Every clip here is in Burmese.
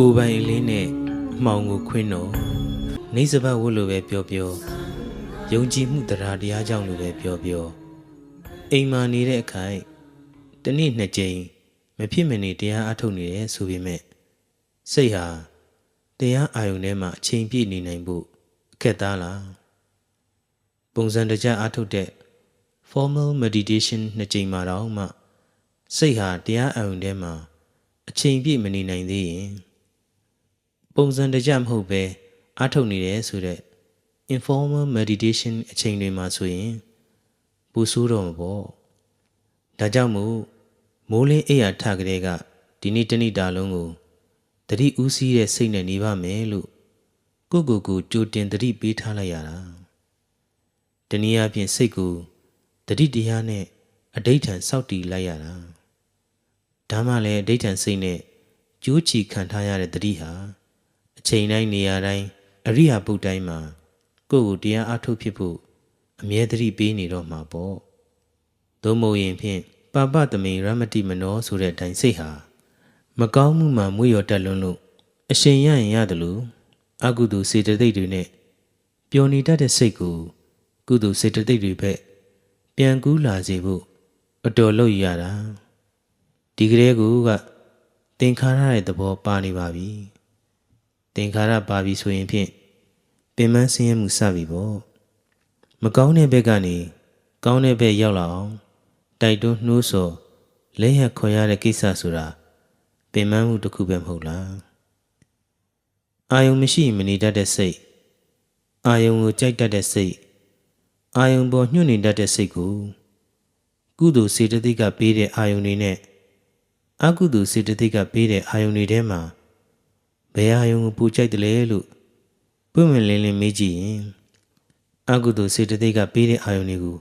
ကိုယ်ပိုင်အလင်းနဲ့အမှောင်ကိုခွင်းတော့နေစပတ်ဝတ်လိုပဲပြောပြောယုံကြည်မှုတရားတရားကြောင့်လိုပဲပြောပြောအိမ်မာနေတဲ့အခိုက်တစ်နေ့နှစ်ကြိမ်မဖြစ်မနေတရားအထုတ်နေတယ်ဆိုပေမဲ့စိတ်ဟာတရားအာယုန်ထဲမှာအချိန်ပြည့်နေနိုင်ဖို့အခက်သားလားပုံစံတကျအထုတ်တဲ့ formal meditation နှစ်ကြိမ်မှာတော့မှစိတ်ဟာတရားအာယုန်ထဲမှာအချိန်ပြည့်မနေနိုင်သေးရင် ပုံစံတကျမဟုတ်ပဲအထုတ်နေတယ်ဆိုတဲ့ informal meditation အချိန်တွေမှာဆိုရင်ပူဆိုးတော့မှာပေါ့ဒါကြောင့်မို့မိုးလင်းအိယာထကလေးကဒီနေ့တနေ့တာလုံးကိုတတိဦးစီးတဲ့စိတ်နဲ့နေပါမယ်လို့ကိုကိုကိုကြိုတင်တတိပေးထားလိုက်ရတာတနည်းအားဖြင့်စိတ်ကိုတတိတရားနဲ့အဋိဋ္ဌံစောက်တီလိုက်ရတာဒါမှလည်းအဋိဋ္ဌံစိတ်နဲ့ကြိုးချီခံထားရတဲ့တတိဟာအ ချိန်တိုင်းနေရာတိုင်းအရိယာပုတ်တိုင်းမှာကိုယ့်ကိုတရားအထုတ်ဖြစ်ဖို့အမြဲတတိပေးနေတော့မှာပေါ့သို့မဟုတ်ရင်ဖြင့်ပပတမိန်ရမတိမနောဆိုတဲ့အတိုင်းစိတ်ဟာမကောင်းမှုမှမွေ့ရော်တက်လွန်းလို့အရှင်ရရင်ရတယ်လို့အကုသိုလ်စေတသိက်တွေနဲ့ပျော်နေတတ်တဲ့စိတ်ကိုကုသိုလ်စေတသိက်တွေဘက်ပြန်ကူးလာစေဖို့အတော်လုပ်ရတာဒီကလေးကသင်္ခါရရဲ့သဘောပါနေပါပြီ သင်္ခါရပါပြီဆိုရင်ဖြင့်ပင်မဆင်းရဲမှုစပြီပေါ့မကောင်းတဲ့ဘက်ကနေကောင်းတဲ့ဘက်ရောက်လာအောင်တိုက်တွန်းနှိုးဆော်လဲရခွန်ရတဲ့ကိစ္စဆိုတာပင်မမှုတစ်ခုပဲမဟုတ်လားအာယုံမရှိမနေတတ်တဲ့စိတ်အာယုံကိုကြိုက်တတ်တဲ့စိတ်အာယုံပေါ်ညှို့နေတတ်တဲ့စိတ်ကိုကုသိုလ်စေတသိက်ကပေးတဲ့အာယုံတွေနဲ့အကုသိုလ်စေတသိက်ကပေးတဲ့အာယုံတွေထဲမှာ ဘယ်အာယုံကိုပူကြိုက်တယ်လဲလို့ပွင့်ဝင်လင်းလင်းမေးကြည့်ရင်အကုသိုလ်စေတသိက်ကပေးတဲ့အာယုန်တွေကို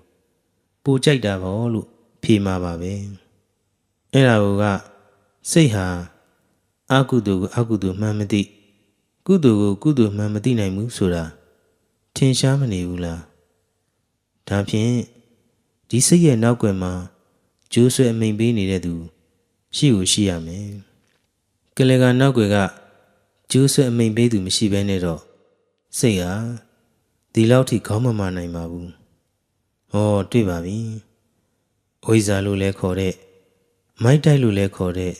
ပူကြိုက်တာပေါ့လို့ဖြေမှာပါပဲအဲ့ဒါကစိတ်ဟာအကုသိုလ်ကိုအကုသိုလ်မှန်မသိကုသိုလ်ကိုကုသိုလ်မှန်မသိနိုင်ဘူးဆိုတာထင်ရှားမနေဘူးလားဒါဖြင့်ဒီစိတ်ရဲ့နောက်ွယ်မှာကျိုးဆွဲအမိန်ပေးနေတဲ့သူ ရှိကိုရှိရမယ်ကလေးကနောက်ွယ်က ကျိုးဆွဲအမိန်ပေးသူမရှိဘဲနဲ့တော့စိတ်ဟာဒီလောက်ထိခေါင်းမမာနိုင်ပါဘူး။ဟောတွေ့ပါပြီ။ဝိဇ္ဇာလို့လဲခေါ်တဲ့မိုက်တိုက်လို့လဲခေါ်တဲ့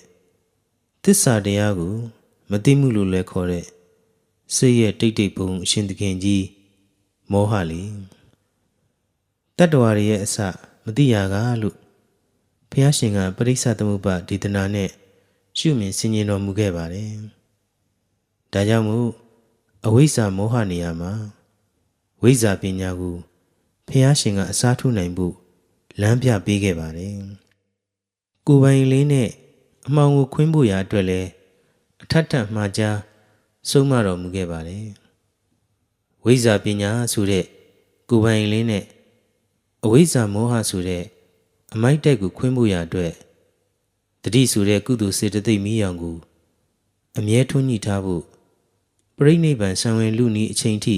သစ္စာတရားကို မသိမှုလို့လဲခေါ်တဲ့စိတ်ရဲ့တိတ်တိတ်ပုံအရှင်သခင်ကြီးမောဟလေတတ္တဝါတွေရဲ့အစမတိရကလို့ဘုရားရှင်ကပရိစ္ဆသမုပ္ပါဒေသနာနဲ့ရှုမြင်ဆင်ခြင်တော်မူခဲ့ပါတယ်။ ဒါကြောင့်မို့အဝိဇ္ဇာမောဟနေရာမှာဝိဇ္ဇာပညာကိုဖះရှင်ကအစားထိုးနိုင်ဖို့လမ်းပြပေးခဲ့ပါတယ်။ကိုယ်ပိုင်လေးနဲ့အမှောင်ကိုခွင်းဖို့ရာအတွက်လည်းအထက်ထပ်မှားကြားဆုံးမတော်မူခဲ့ပါတယ်။ဝိဇ္ဇာပညာဆိုတဲ့ကိုယ်ပိုင်လေးနဲ့အဝိဇ္ဇာမောဟဆိုတဲ့အမိုက်တက်ကိုခွင်းဖို့ရာအတွက်တတိဆိုတဲ့ကုသိုလ်စေတသိက်မိအောင်ကိုအမြဲထွန်းညှိထားဖို့ ပြိဋိဘံဆံဝင်လူနီအချိန်ထိ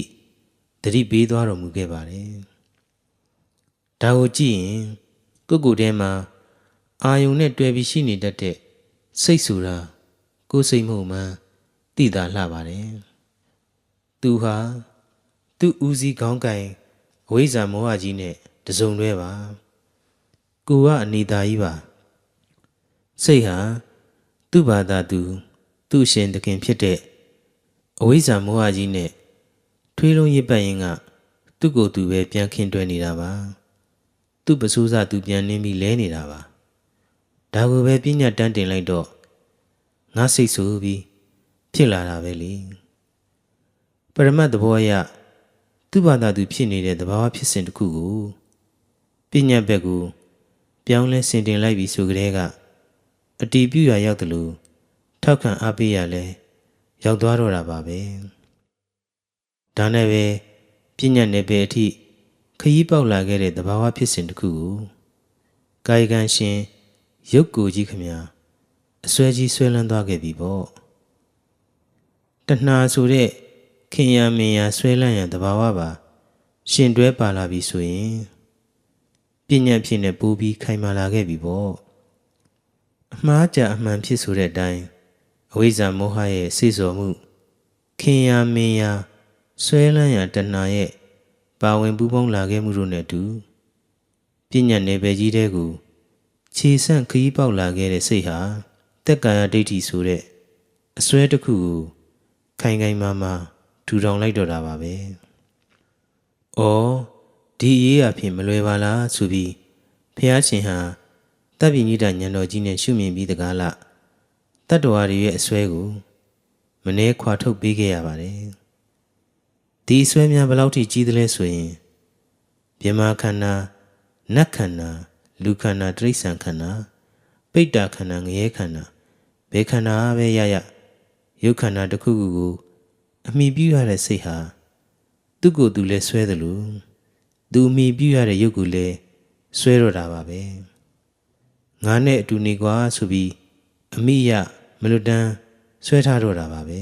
တတိပေးသွားတော်မူခဲ့ပါတယ်။ဒါကိုကြည့်ရင်ကိုယ့်ကိုယ်ထဲမှာအာယုံနဲ့တွေ့ပြီးရှိနေတတ်တဲ့စိတ်ဆိုတာကိုယ်စိတ်မဟုတ်မှန်းသိတာလှပါတယ်။သူဟာသူ့ဦးစီးခေါင်းကင်အဝိဇ္ဇာမောဟကြီးနဲ့တစုံတွဲပါ။ကိုကအနိတာကြီးပါ။စိတ်ဟာသူ့ဘာသာသူ သူ့ရှင်တခင်ဖြစ်တဲ့ အဝိဇ္ဇာမောဟကြီးနဲ့ထွေးလုံးရစ်ပတ်ရင်ကသူ့ကိုယ်သူပဲပြန်ခင်းတွဲနေတာပါသူ့ပစိုးစားသူပြန်နင်းပြီးလဲနေတာပါဒါကိုပဲပြညာတန်းတင်လိုက်တော့ငါစိတ်ဆိုးပြီးဖြစ်လာတာပဲလေပရမတ်သဘောအရသူ့ဘာသာသူဖြစ်နေတဲ့သဘာဝဖြစ်စဉ်တစ်ခုကိုပြညာဘက်ကိုပြောင်းလဲဆင်တင်လိုက်ပြီးဆိုကြတဲ့ကအတီးပြူရရောက်တယ်လို့ထောက်ခံအားပေးရလဲ ရောက်သွားတော့တာပါပဲဒါနဲ့ပဲပြညတ်နယ်ပယ်အထိခရီးပေါက်လာခဲ့တဲ့သဘာဝဖြစ်စဉ်တစ်ခုကိုကာယကံရှင်ရုပ်ကိုယ်ကြီးခမညာအစွဲကြီးဆွဲလန်းသွားခဲ့ပြီပေါ့တဏှာဆိုတဲ့ခင်ရမင်ရဆွဲလန်းရန်သဘာဝပါ ရှင်တွဲပါလာပြီဆိုရင်ပြညတ်ဖြစ်နေပူပြီးခိုင်မာလာခဲ့ပြီပေါ့အမှားကြအမှန်ဖြစ်ဆိုတဲ့အတိုင်း အဝိဇ္ဇာမောဟရဲ့စိတ်စော်မှုခင်ယာမင်ယာဆွဲလန်းရာတဏှာရဲ့ပါဝင်ပူးပေါင်းလာခဲ့မှုတို့နဲ့အတူပညာနယ်ပယ်ကြီးတဲ့ကိုခြေဆန့်ခရီးပေါက်လာခဲ့တဲ့စိတ်ဟာတက်ကာယဒိဋ္ဌိဆိုတဲ့အစွဲတစ်ခုကိုခိုင်ခိုင်မာမာထူထောင်လိုက်တော့တာပါပဲ။အော်ဒီအရေးအဖြစ်မလွယ်ပါလားဆိုပြီးဖះရှင်ဟာတပ်ပြင်းကြီးတညံတော်ကြီးနဲ့ရှုမြင်ပြီးတကားလား တတ္တဝါတွေရဲ့အစွဲကိုမနှဲခွာထုတ်ပေးခဲ့ရပါတယ်ဒီအစွဲများဘယ်လောက်ထိကြီးသလဲဆိုရင်မြမခန္ဓာနတ်ခန္ဓာလူခန္ဓာတိရစ္ဆာန်ခန္ဓာပိဋ္ဌာခန္ဓာငရဲခန္ဓာဘယ်ခန္ဓာပဲရရရုပ်ခန္ဓာတစ်ခုခုကိုအမိပြုရတဲ့စိတ်ဟာသူ့ကိုယ်သူလည်းဆွဲတယ်လို့သူအမိပြုရတဲ့ရုပ်ကိုလည်းဆွဲတော့တာပါပဲငါနဲ့အတူနေကွာဆိုပြီး အမိရမလွတ်တမ်းဆွဲထားတော့တာပါပဲ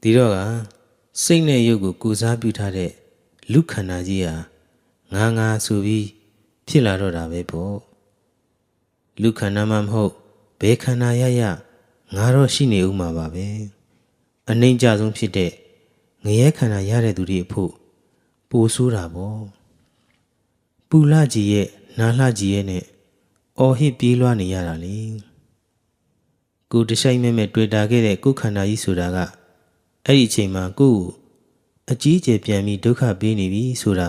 ဒီတော့ကစိတ်နဲ့ရုပ်ကိုကိုစားပြုထားတဲ့လူခန္ဓာကြီးဟာငါငါဆိုပြီးဖြစ်လာတော့တာပဲပေါ့လူခန္ဓာမှမဟုတ်ဘယ်ခန္ဓာရရငါတော့ရှိနေဦးမှာပါပဲအနှိမ့်ကြဆုံးဖြစ်တဲ့ငရဲခန္ဓာရတဲ့သူတွေအဖို့ပိုဆိုးတာပေါ့ပူလာကြီးရဲ့နာလှကြီးရဲ့နဲ့ အော်ဟစ်ပြေးလွှားနေရတာလေကိုတဆိုင်မဲ့မဲ့တွေ့တာခဲ့တဲ့ကိုခန္ဓာကြီးဆိုတာကအဲ့ဒီအချိန်မှာကိုကိုအကြီးအကျယ်ပြန်ပြီးဒုက္ခပေးနေပြီဆိုတာ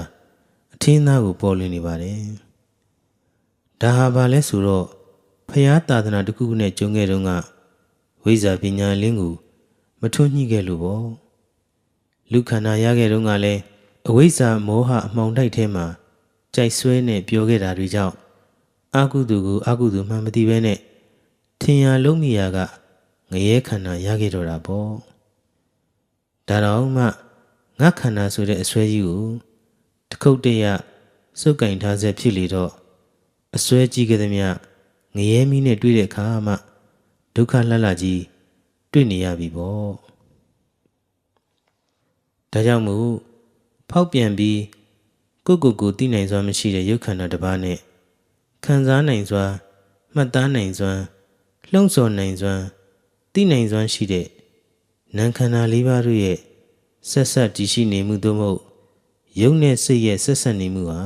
အထင်းသားကိုပေါ်လွင်နေပါတယ်ဒါဟာဘာလဲဆိုတော့ဖျားတာသနာတစ်ခုခုနဲ့ကြုံခဲ့တုန်းကဝိဇ္ဇာပညာလင်းကိုမထွန်းညှိခဲ့လို့ပေါ့လူခန္ဓာရခဲ့တုန်းကလည်းအဝိဇ္ဇာမောဟအမှောင်တိုက်ထဲမှာကြိုက်ဆွဲနဲ့ပြောခဲ့တာတွေကြောင့် အာကုသူကိုအာကုသူမှမသိဘဲနဲ့ထင်ရလုံးမိရာကငရဲခန္ဓာရခဲ့တော့တာပေါ့ဒါတော့မှငါခန္ဓာဆိုတဲ့အစွဲကြီးကိုတခုတ်တရစုပ်ကင်ထားစေဖြစ်လေတော့အစွဲကြီးကသည်မြငရဲမီးနဲ့တွေ့တဲ့အခါမှဒုက္ခလှလှကြီးတွေ့နေရပြီပေါ့ဒါကြောင့်မို့ဖောက်ပြန်ပြီးကိုကိုကိုသိနိုင်စွာမရှိတဲ့ရုပ်ခန္ဓာတစ်ပါးနဲ့ ခံစားနိုင်စွာမှတ်သားနိုင်စွာလှုံ့ဆော်နိုင်စွာသိနိုင်စွာရှိတဲ့နာမ်ခန္ဓာလေးပါးတို့ရဲ့ဆက်ဆက်တည်ရှိနေမှုသို့မဟုတ်ယုံနဲ့စိတ်ရဲ့ဆက်ဆက်နေမှုဟာ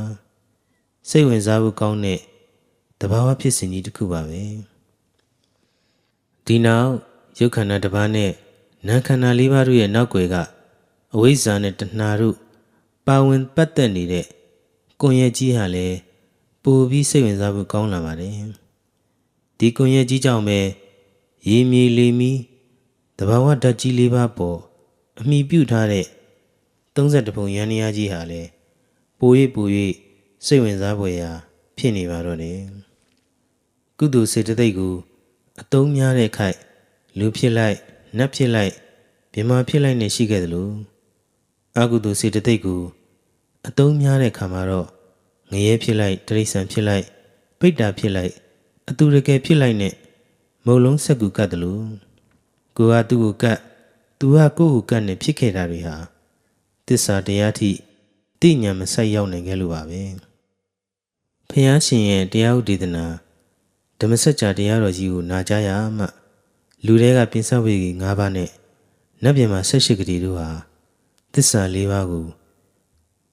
စိတ်ဝင်စားဖို့ကောင်းတဲ့တဘာဝဖြစ်စဉ်ကြီးတစ်ခုပါပဲဒီနောက်ရုပ်ခန္ဓာတစ်ပါးနဲ့နာမ်ခန္ဓာလေးပါးတို့ရဲ့နောက်ွယ်ကအဝိဇ္ဇာနဲ့တဏှာတို့ပါဝင်ပတ်သက်နေတဲ့ကွန်ရက်ကြီးဟာလည်း ပိုပြီးစိတ်ဝင်စားဖို့ကောင်းလာပါတယ်ဒီကွန်ရက်ကြီးကြောင့်ပဲရေမြေလေမီတဘာဝဓာတ်ကြီးလေးပါပေါ်အမိပြုထားတဲ့32ပုံရန်နီးယားကြီးဟာလည်းပို၍ပို၍စိတ်ဝင်စားဖွယ်ရာ ဖြစ်နေပါတော့တယ်ကုသိုလ်စေတသိက်ကိုအတုံးများတဲ့ခိုက်လူဖြစ်လိုက်နတ်ဖြစ်လိုက်မြမဖြစ်လိုက်နေရှိခဲ့သလိုအကုသိုလ်စေတသိက်ကိုအတုံးများတဲ့ခါမှာတော့ ငရဲဖြစ်လိုက်တရိษံဖြစ်လိုက်ပိတ္တာဖြစ်လိုက်အတူတကယ်ဖြစ်လိုက်နဲ့မုံလုံးဆက်ကူကတ်တယ်လို့ကိုကသူ့ကိုကတ်သူကကိုယ့်ကိုကတ်နဲ့ဖြစ်ခဲ့တာတွေဟာတစ္ဆာတရားထိတိညာမဆိုင်ရောက်နိုင်ခဲ့လို့ပါပဲဖះရှင်ရဲ့တရားဥဒေသနာဓမ္မစကြာတရားတော်ကြီးကိုနာကြားရမှလူတွေကပြင်းစဝေကြီး၅ပါးနဲ့နတ်ပြည်မှာ၁၈ကတိတို့ဟာသစ္စာ၄ပါးကို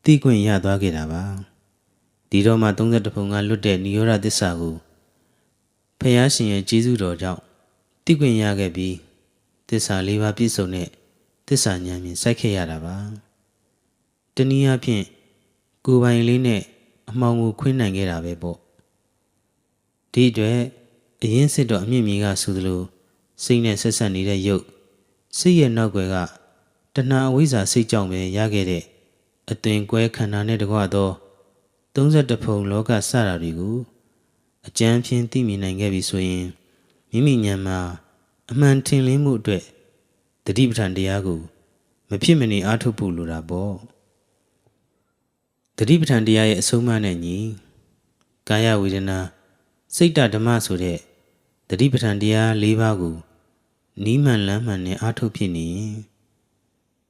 သိခွင့်ရသွားခဲ့တာပါ ဒီတော့မှ32ပုံကလွတ်တဲ့နိရောဓသစ္စာကိုဖះရှင်ရဲ့ကျေးဇူးတော်ကြောင့်သိခွင့်ရခဲ့ပြီးသစ္စာ၄ပါးပြည့်စုံတဲ့သစ္စာဉာဏ်မြင်စိုက်ခဲ့ရတာပါတနည်းအားဖြင့်ကိုယ်ပိုင်လေးနဲ့အမှောင်ကိုခွင်းနိုင်ခဲ့တာပဲပေါ့ဒီအတွက်အရင်စစ်တော်အမြင့်မြင့်ကဆိုသလိုစိတ်နဲ့ဆက်ဆက်နေတဲ့ရုပ်စိတ်ရဲ့နောက်ွယ်ကတဏှာအဝိဇ္ဇာစိတ်ကြောင့်ပဲရခဲ့တဲ့အသွင်ကွဲခန္ဓာနဲ့တကွသော 32ဖုံလောကစတာတွေကိုအကျမ်းဖြင့်သိမြင်နိုင်ခဲ့ပြီဆိုရင်မိမိဉာဏ်မှာအမှန်ထင်လင်းမှုအတွက်တတိပဋ္ဌာန်တရားကိုမဖြစ်မနေအားထုတ်ဖို့လိုတာပေါ့တတိပဋ္ဌာန်တရားရဲ့အဆုံးအမနဲ့ညီကာယဝေဒနာစိတ်ဓမ္မဆိုတဲ့တတိပဋ္ဌာန်တရား၄ပါးကိုနီးမှန်လမ်းမှန်နဲ့အားထုတ်ဖြစ်နေရင်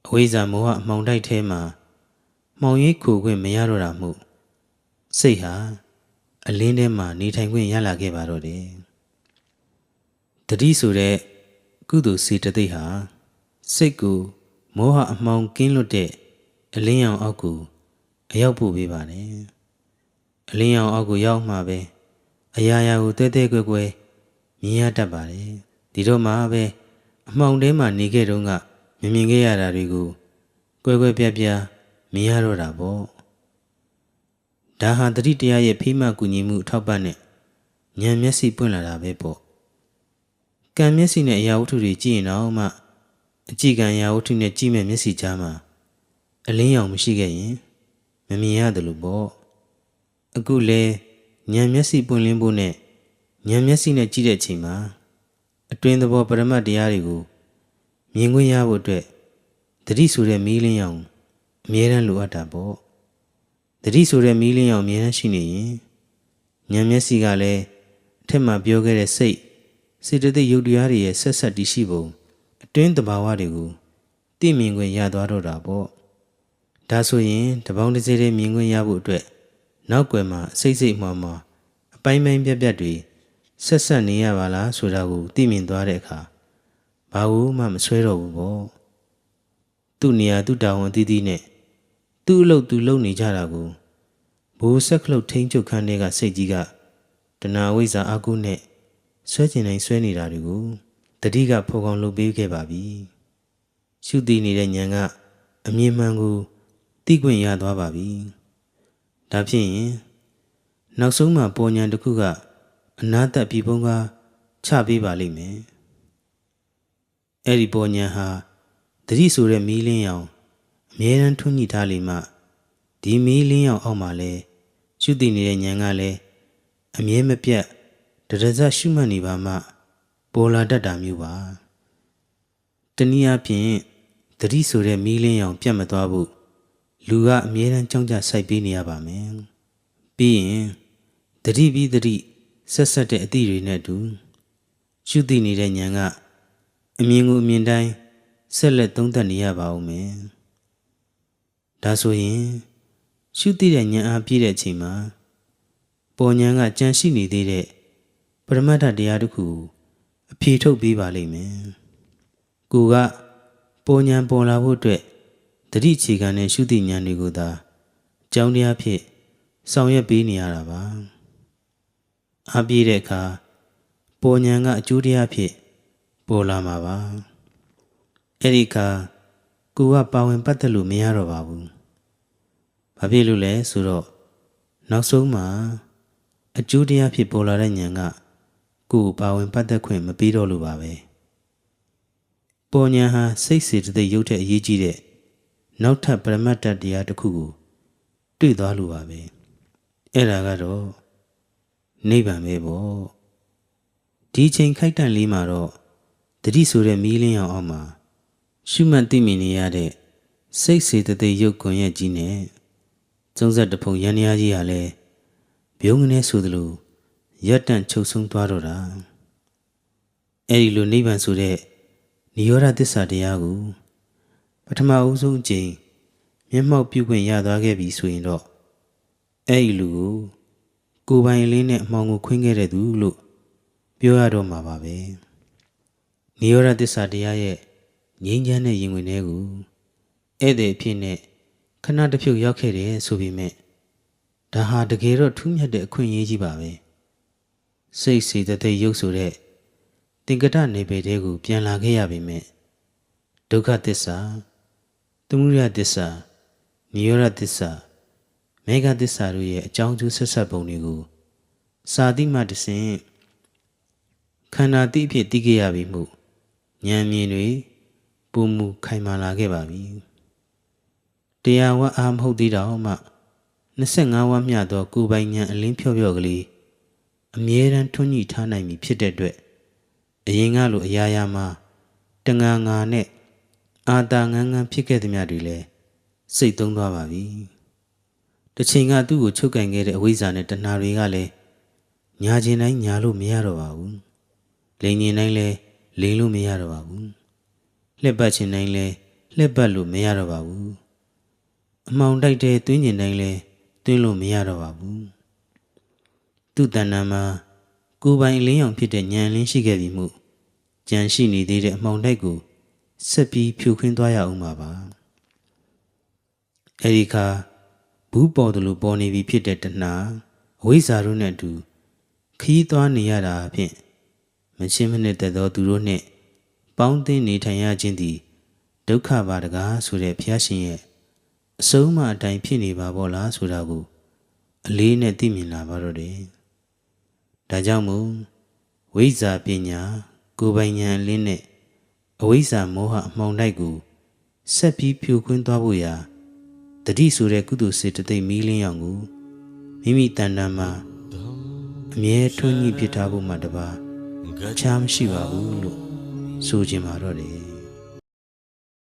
အဝိဇ္ဇာမောဟအမှောင်တိုက်ထဲမှာမှောင်ရိပ်ခိုခွင့်မရတော့တာမို့ စိတ်ဟာအလင်းထဲမှာနေထိုင်ခွင့်ရလာခဲ့ပါတော့တယ်တတိဆိုတဲ့ကုသိုလ်စေတသိက်ဟာစိတ်ကိုမောဟအမှောင်ကင်းလွတ်တဲ့အလင်းရောင်အောက်ကိုအရောက်ပို့ပေးပါတယ်အလင်းရောင်အောက်ကိုရောက်မှပဲအရာရာကိုတဲတဲကွယ်ကွယ်မြင်ရတတ်ပါတယ်ဒီတော့မှပဲအမှောင်ထဲမှာနေခဲ့တုန်းကမမြင်ခဲ့ရတာတွေကိုကွယ်ကွယ်ပြားပြားမြင်ရတော့တာပေါ့ ဒါဟာတတိတရားရဲ့ဖိမှတ်ကူညီမှုအထောက်ပံ့နဲ့ဉာဏ်မျက်စိပွင့်လာတာပဲပေါ့ကံမျက်စိနဲ့အရာဝတ္ထုတွေကြည့်ရင်တော့မှအကြည့်ကံအရာဝတ္ထုနဲ့ကြည့်မဲ့မျက်စိကြားမှာအလင်းရောင်မရှိခဲ့ရင်မမြင်ရတယ်လို့ပေါ့အခုလဲဉာဏ်မျက်စိပွင့်လင်းဖို့နဲ့ဉာဏ်မျက်စိနဲ့ကြည့်တဲ့အချိန်မှာအတွင်းသဘောပရမတ်တရားတွေကိုမြင်ခွင့်ရဖို့အတွက်တတိဆိုတဲ့မီးလင်းရောင်အမြဲတမ်းလိုအပ်တာပေါ့ တတိဆိုတဲ့မီးလင်းရောင်အမြဲတမ်းရှိနေရင်ဉာဏ်မျက်စိကလည်းအထက်မှာပြောခဲ့တဲ့စိတ်စေတသိက်ယုတ်တရားတွေရဲ့ဆက်ဆက်တည်ရှိပုံအတွင်းတဘာဝတွေကိုသိမြင်ခွင့်ရသွားတော့တာပေါ့ဒါဆိုရင်တပေါင်းတစ်စေးလေးမြင်ခွင့်ရဖို့အတွက်နောက်ွယ်မှာစိတ်စိတ်မှမှအပိုင်းပိုင်းပြက်ပြက်တွေဆက်ဆက်နေရပါလားဆိုတာကိုသိမြင်သွားတဲ့အခါဘာလို့မှမဆွဲတော့ဘူးပေါ့သူ့နေရာသူ့တာဝန်အသီးသီးနဲ့ သူ့အလုပ်သူလုပ်နေကြတာကိုဘိုးဆက်ခလုတ်ထိန်ချုပ်ခန်းတွေကစိတ်ကြီးကတဏှာဝိဇ္ဇာအကုနဲ့ဆွဲကျင်တိုင်းဆွဲနေတာတွေကိုတတိကဖော်ကောင်လုပ်ပေးခဲ့ပါပြီရှုတည်နေတဲ့ညံကအမြင်မှန်ကိုသိခွင့်ရသွားပါပြီဒါဖြင့်ရင်နောက်ဆုံးမှပေါ်ညာတစ်ခုကအနာတတ်ပြည်ပုံးကချပေးပါလိမ့်မယ်အဲ့ဒီပေါ်ညာဟာတတိဆိုတဲ့မီးလင်းရောင် အမြဲတမ်းထွန်းညှိထားလိမ့်မှဒီမီးလင်းရောင်အောက်မှာလဲရှုတည်နေတဲ့ညံကလည်းအမြဲမပြတ်တရဇက်ရှုမှတ်နေပါမှ ပေါ်လာတတ်တာမျိုးပါတနည်းအားဖြင့်တတိဆိုတဲ့မီးလင်းရောင်ပြတ်မသွားဘူးလူကအမြဲတမ်းကြောင်းကြစိုက်ပေးနေရပါမယ်ပြီးရင်တတိပြီးတတိဆက်ဆက်တဲ့အသည့်တွေနဲ့အတူရှုသိနေတဲ့ဉာဏ်ကအမြင်ကိုအမြင်တိုင်းဆက်လက်သုံးသပ်နေရပါဦးမယ် ဒါဆိုရင်ရှုသိတဲ့ဉာဏ်အားပြည့်တဲ့အချိန်မှာပေါ်ဉာဏ်ကကြံရှိနေသေးတဲ့ပရမတ္ထတရားတစ်ခုအဖြေထုတ်ပေးပါလိမ့်မယ်ကိုကပေါ်ဉာဏ်ပေါ်လာဖို့အတွက်တတိခြေခံတဲ့ရှုသိဉာဏ်တွေကိုသာကြောင်းတရားဖြစ်ဆောင်ရွက်ပေးနေရတာပါအားပြည့်တဲ့အခါပေါ်ဉာဏ်ကအကျိုးတရားဖြစ်ပေါ်လာမှာပါအဲ့ဒီအခါ ကိုကပါဝင်ပတ်သက်လို့မရတော့ပါဘူးဘာဖြစ်လို့လဲဆိုတော့နောက်ဆုံးမှာအကျိုးတရားဖြစ်ပေါ်လာတဲ့ဉာဏ်ကကိုယ်ပါဝင်ပတ်သက်ခွင့်မပေးတော့လို့ပါပဲပေါ်ဉာဏ်ဟာစိတ်စေတသိက်ရုပ်ထက်အရေးကြီးတဲ့နောက်ထပ်ပရမတ္တတရားတစ်ခုကိုတွေ့သွားလို့ပါပဲအဲ့ဒါကတော့နိဗ္ဗာန်ပဲပေါ့ဒီချိန်ခိုက်တန့်လေးမှာတော့တတိဆိုတဲ့မီးလင်းအောင်အောက်မှာ ရှုမှတ်သိမြင်နေရတဲ့စိတ်စေတသိက်ရုပ်ကွန်ရက်ကြီးနဲ့ကျုံးဆက်တဖုံရန်ရာကြီးဟာလည်းဘုံငနေဆိုသလိုရက်တန့်ချုပ်ဆုံးသွားတော့တာအဲ့ဒီလိုနိဗ္ဗာန်ဆိုတဲ့និရောဓသစ္စာတရားကိုပထမအဦးဆုံးအကြိမ်မျက်မှောက်ပြုခွင့်ရသွားခဲ့ပြီဆိုရင်တော့အဲ့ဒီလူကိုကိုယ်ပိုင်လင်းနဲ့အမှောင်ကိုခွင်းခဲ့တဲ့သူလို့ပြောရတော့မှာပါပဲနိရောဓသစ္စာတရားရဲ့ ငြိမ်းချမ်းတဲ့ရင်ဝင်တွေကိုဧည့်သည်အဖြစ်နဲ့ခဏတစ်ဖြုတ်ရောက်ခဲ့တယ်ဆိုပေမဲ့ဒါဟာတကယ်တော့ထူးမြတ်တဲ့အခွင့်အရေးကြီးပါပဲစိတ်စေတသိက်ရုပ်ဆိုတဲ့သင်္ကတနေပေတဲ့ကိုပြန်လာခဲ့ရပေမဲ့ဒုက္ခသစ္စာသမုဒယသစ္စာနိရောဓသစ္စာမေဃသစ္စာတို့ရဲ့အကြောင်းကျိုးဆက်ဆက်ပုံတွေကိုစာတိမှတဆင့်ခန္ဓာတိအဖြစ်သိခဲ့ရပြီမှုဉာဏ်မြင်တွေ ပုံမူခိုင်မာလာခဲ့ပါပြီတရားဝအားမဟုတ်သေးတော့မှ25ဝမျှသောကိုယ်ပိုင်ဉာဏ်အလင်းဖြော့ဖြော့ကလေးအမြဲတမ်းထွန်းညှိထားနိုင်ပြီဖြစ်တဲ့အတွက်အရင်ကလိုအရာရာမှာတငါငါနဲ့အာတာငန်းငန်းဖြစ်ခဲ့သမျှတွေလည်းစိတ်သုံးသွားပါပြီ။တစ်ချိန်ကသူ့ကိုချုပ်ကန်ခဲ့တဲ့အဝိဇ္ဇာနဲ့တဏှာတွေကလည်းညာကျင်တိုင်းညာလို့မရတော့ပါဘူး။လိန်ကျင်တိုင်းလည်းလိန်လို့မရတော့ပါဘူး။ လှက်ပတ်ချင်တိုင်းလည်းလှက်ပတ်လို့မရတော့ပါဘူး။အမောင်တိုက်တဲ့တွင်းကျင်တိုင်းလည်းတွင်းလို့မရတော့ပါဘူး။သူ့တဏ္ဍာမှာကိုယ်ပိုင်အလင်းရောင်ဖြစ်တဲ့ဉာဏ်လင်းရှိခဲ့ပြီမှုကြံရှိနေသေးတဲ့အမှောင်တိုက်ကိုဆက်ပြီးဖြိုခွင်းသွားရအောင်ပါပါအဲဒီခါဘူးပေါ်တယ်လို့ပေါ်နေပြီဖြစ်တဲ့တဏှာအဝိဇ္ဇာတို့နဲ့အတူခီးသွားနေရတာအဖြစ်မချင်းမနစ်သက်သောသူတို့နှင့် ပေါင်းသင်းနေထိုင်ရခြင်းသည်ဒုက္ခပါတကားဆိုတဲ့ဘုရားရှင်ရဲ့အဆုံးအမအတိုင်းဖြစ်နေပါဘောလားဆိုတာကိုအလေးနဲ့သိမြင်လာပါတော့တယ်။ဒါကြောင့်မို့ဝိဇ္ဇာပညာကိုယ်ပိုင်ဉာဏ်အလင်းနဲ့အဝိဇ္ဇာမောဟအမှောင်တိုက်ကိုဆက်ပြီးဖြိုခွင်းသွားဖို့ရာတတိဆိုတဲ့ကုသိုလ်စေတသိက်မီးလင်းရောင်ကိုမိမိတဏ္ဍာမှာအမြဲထွန်းညှိဖြစ်ထားဖို့မှတပါချားမရှိပါဘူးလို့ ဆိုချင်ပါတော့တယ်